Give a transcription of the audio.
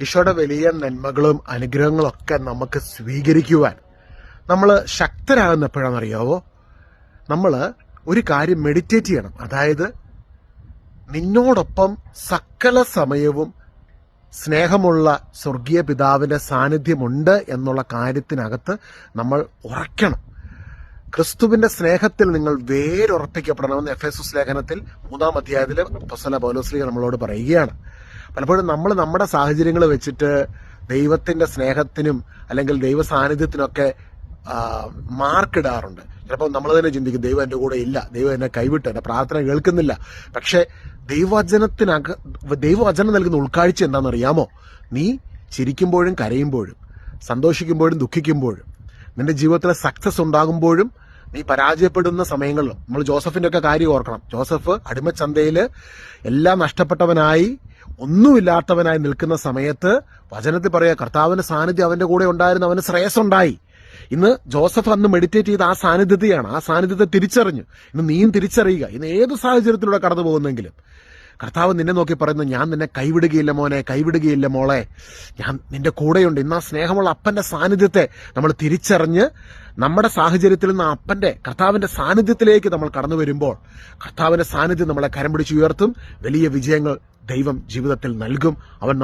ഈശോയുടെ വലിയ നന്മകളും അനുഗ്രഹങ്ങളും ഒക്കെ നമുക്ക് സ്വീകരിക്കുവാൻ നമ്മൾ ശക്തരാകുന്ന എപ്പോഴാണെന്നറിയാവോ നമ്മൾ ഒരു കാര്യം മെഡിറ്റേറ്റ് ചെയ്യണം. അതായത് നിന്നോടൊപ്പം സകല സമയവും സ്നേഹമുള്ള സ്വർഗീയ പിതാവിന്റെ സാന്നിധ്യമുണ്ട് എന്നുള്ള കാര്യത്തിനകത്ത് നമ്മൾ ഉറയ്ക്കണം. ക്രിസ്തുവിന്റെ സ്നേഹത്തിൽ നിങ്ങൾ വേരുറപ്പിക്കപ്പെടണമെന്ന് എഫ് എസ് ലേഖനത്തിൽ മൂന്നാം അധ്യായത്തിൽ പ്രസല പൗലോസ്ലി നമ്മളോട് പറയുകയാണ്. പലപ്പോഴും നമ്മൾ നമ്മുടെ സാഹചര്യങ്ങൾ വെച്ചിട്ട് ദൈവത്തിന്റെ സ്നേഹത്തിനും അല്ലെങ്കിൽ ദൈവ സാന്നിധ്യത്തിനൊക്കെ മാർക്കിടാറുണ്ട്. ചിലപ്പോൾ നമ്മൾ തന്നെ ചിന്തിക്കും ദൈവം എന്റെ കൂടെ ഇല്ല ദൈവം എന്നെ കൈവിട്ട് എന്റെ പ്രാർത്ഥന കേൾക്കുന്നില്ല. പക്ഷേ ദൈവവചനത്തിനക ദൈവവചനം നൽകുന്ന ഉൾക്കാഴ്ച എന്താണെന്നറിയാമോ? നീ ചിരിക്കുമ്പോഴും കരയുമ്പോഴും സന്തോഷിക്കുമ്പോഴും ദുഃഖിക്കുമ്പോഴും നിന്റെ ജീവിതത്തിലെ സക്സസ് ഉണ്ടാകുമ്പോഴും നീ പരാജയപ്പെടുന്ന സമയങ്ങളിലും. നമ്മൾ ജോസഫിന്റെ ഒക്കെ കാര്യം ഓർക്കണം. ജോസഫ് അടിമച്ചന്തയിൽ എല്ലാം നഷ്ടപ്പെട്ടവനായി ഒന്നുമില്ലാത്തവനായി നിൽക്കുന്ന സമയത്ത് വചനത്തിൽ പറയുക കർത്താവിന്റെ സാന്നിധ്യം അവന്റെ കൂടെ ഉണ്ടായിരുന്നു അവന് ശ്രേയസ്സുണ്ടായി. ഇന്ന് ജോസഫ് അന്ന് മെഡിറ്റേറ്റ് ചെയ്ത ആ സാന്നിധ്യതയാണ് ആ സാന്നിധ്യത്തെ തിരിച്ചറിഞ്ഞു. ഇന്ന് നീയും തിരിച്ചറിയുക. ഇന്ന് ഏത് സാഹചര്യത്തിലൂടെ കടന്നു പോകുന്നെങ്കിലും. കർത്താവ് നിന്നെ നോക്കി പറയുന്നു ഞാൻ നിന്നെ കൈവിടുകയില്ല മോനെ കൈവിടുകയില്ല മോളെ. ഞാൻ നിന്റെ കൂടെയുണ്ട്. ഇന്ന് ആ സ്നേഹമുള്ള അപ്പന്റെ സാന്നിധ്യത്തെ നമ്മൾ തിരിച്ചറിഞ്ഞ് നമ്മുടെ സാഹചര്യത്തിൽ നിന്ന് അപ്പന്റെ കർത്താവിന്റെ സാന്നിധ്യത്തിലേക്ക് നമ്മൾ കടന്നു വരുമ്പോൾ കർത്താവിന്റെ സാന്നിധ്യം നമ്മളെ കരം പിടിച്ച് ഉയർത്തും. വലിയ വിജയങ്ങൾ ദൈവം ജീവിതത്തിൽ നൽകും. അവൻ